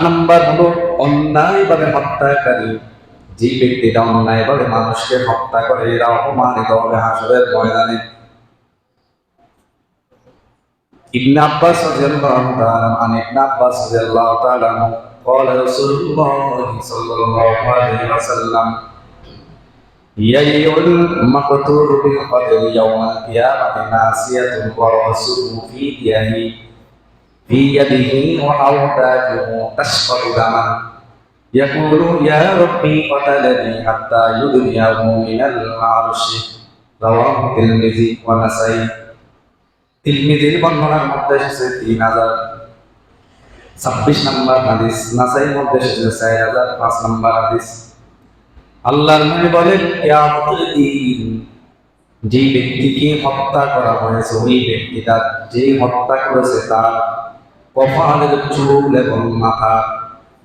Number হলো অন্যায়ভাবে হত্যাকারী যে ব্যক্তিটা অন্যায়ভাবে মানুষকে হত্যা করে এরা অপমানিত হবে হাসরের ময়দানে ابن عباس رضي الله تعالى عن ابن عباس رضي الله تعالى عنه قال رسول الله صلى الله عليه وسلم يجيء المقتول بالقتل يوم القيامة ناسية ورأسه في يده في يده وأوتاجه تسقط دما يقول يا ربي قتلني حتى يدنيه من العرش رواه الترمذي ونسائي তিরমিজির বর্ণনার মধ্যে এসেছে তিন হাজার ছাব্বিশ নম্বর হাদিস নাসাইয়ের মধ্যে এসেছে চার হাজার পাঁচ নম্বর হাদিস আল্লাহর নবী বলেন কিয়ামতের দিন যে ব্যক্তিকে হত্যা করা হয়েছে ওই ব্যক্তিটা যে হত্যা করেছে তার কপালের চুল এবং মাথা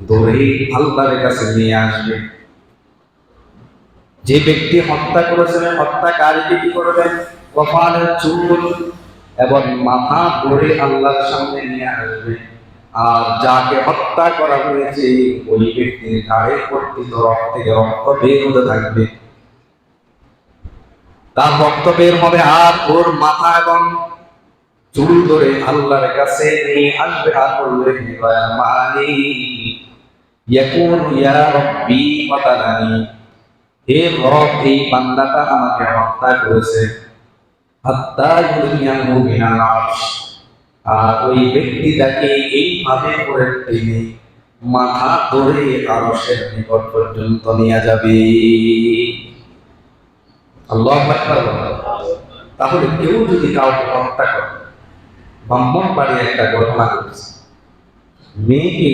ধরে আল্লাহর কাছে নিয়ে আসবে। যে ব্যক্তি হত্যা করেছে হত্যাকারীকে কি করবেন কপালের চুল এবং মাথা ধরে আল্লাহর সামনে নিয়ে আসবে। আর যাকে হত্যা করা হয়েছে, ওই ব্যক্তির ঘাড়ে কর্তৃত রক্ত থেকে রক্ত বের হতে থাকবে। তার রক্ত বের হবে আর ওর মাথা এবং চুল ধরে আল্লাহর কাছে নিয়ে আসবে আর বলবে ইয়াকুন ইয়া রব্বি হে রব, এই বান্দাটা আমাকে হত্যা করেছে। হাত্তা ইউনিয়াহু মিনাল আরশ। আর ওই ব্যক্তিটাকে এইভাবে করে টেনে মাথা ধরে আরশের নিকট পর্যন্ত নিয়ে যাবে। আল্লাহ তাহলে কেউ যদি কাউকে হত্যা করে ব্রাহ্মণ বাড়ি একটা ঘটনা ঘটেছে। মেয়েকে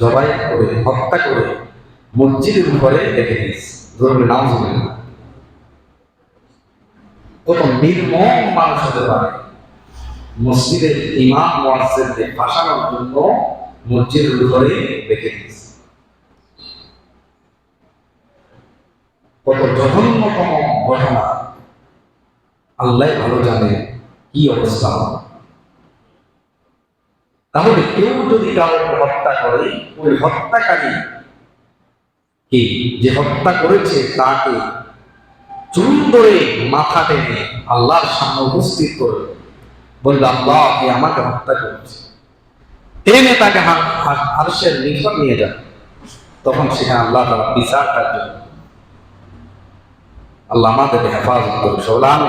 জবাই করে, হত্যা করে মসজিদের উপরে রেখে দিয়েছে। ধরুন নাম শুনে কত নির্মম মানুষ হতে পারে। মসজিদের ইমাম ওয়াসেদকে ফাঁসানোর জন্য মসজিদের ঘরে রেখে দিয়েছে। কত জঘন্যতম ঘটনা। আল্লাহ ভালো জানে কি অবস্থা হবে। তাহলে কেউ যদি কাউকে হত্যা করে, ওই হত্যাকারী কি? যে হত্যা করেছে তাকে চুল ধরে মাথা টেনে আল্লাহর সামনে উপস্থিত করে বলবে আল্লাহ আপনি আমাকে হত্যা করেছে? টেনে তাকে হারসের নিকট নিয়ে যান তখন সেখানে আল্লাহ তারা বিচার কার্য আল্লাহ আমাদের হেফাজত করবে সবলা আমি